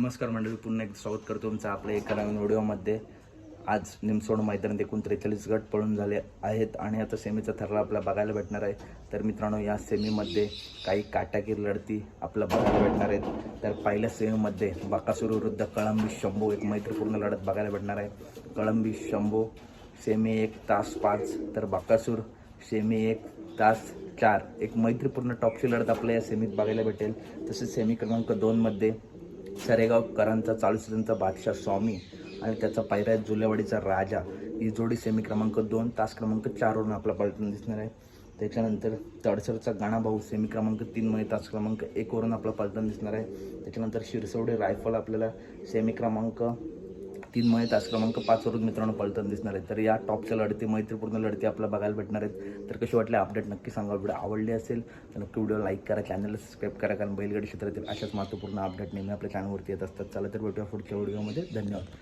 नमस्कार मंडळी पुन्हा एकदा स्वागत करतो तुमचं आपल्या एका नवीन व्हिडिओमध्ये. आज निमसोड मैदानात एकूण त्रेचाळीस गट पळून झाले आहेत आणि आता सेमीचा थरला आपला बघायला भेटणार आहे. तर मित्रांनो या सेमीमध्ये काही काटाकीर लढती आपला बघायला भेटणार आहेत. तर पहिल्या सेमीमध्ये बाकासूर विरुद्ध कळंबी शंभू एक मैत्रीपूर्ण लढत बघायला भेटणार आहे. कळंबी शंभू सेमी एक तास पाच तर बाकासूर सेमी एक तास चार. एक मैत्रीपूर्ण टॉपची लढत आपल्या या सेमीत बघायला भेटेल. तसेच सेमी क्रमांक दोनमध्ये सरेगावकरांचा चालू सीझनचा बादशाह स्वामी आणि त्याचा पायऱ्या जुलेवाडीचा राजा. ही जोडी सेमी क्रमांक दोन तास क्रमांक चारवरून आपला पलटून दिसणार आहे. त्याच्यानंतर तडसरचा गाणाभाऊ सेमी क्रमांक तीनमध्ये तास क्रमांक एकवरून आपला पलटून दिसणार आहे. त्याच्यानंतर शिरसवडे रायफल आपल्याला सेमी क्रमांक तीन मय तास क्रमांक पाचवरून मित्रांनो पलटण दिसणार आहेत. तर या टॉपच्या लढती मैत्रीपूर्ण लढती आपल्याला बघायला भेटणार आहेत. तर कशी वाटले अपडेट नक्की सांगा. व्हिडिओ आवडली असेल तर नक्की व्हिडिओ लाईक करा चॅनलला सबस्क्राईब करा कारण बैलगाडी क्षेत्रातील अशाच महत्त्वपूर्ण अपडेट नेहमी आपल्या चॅनलवरती येत असतात. चला तर भेटूया पुढच्या व्हिडिओमध्ये. धन्यवाद.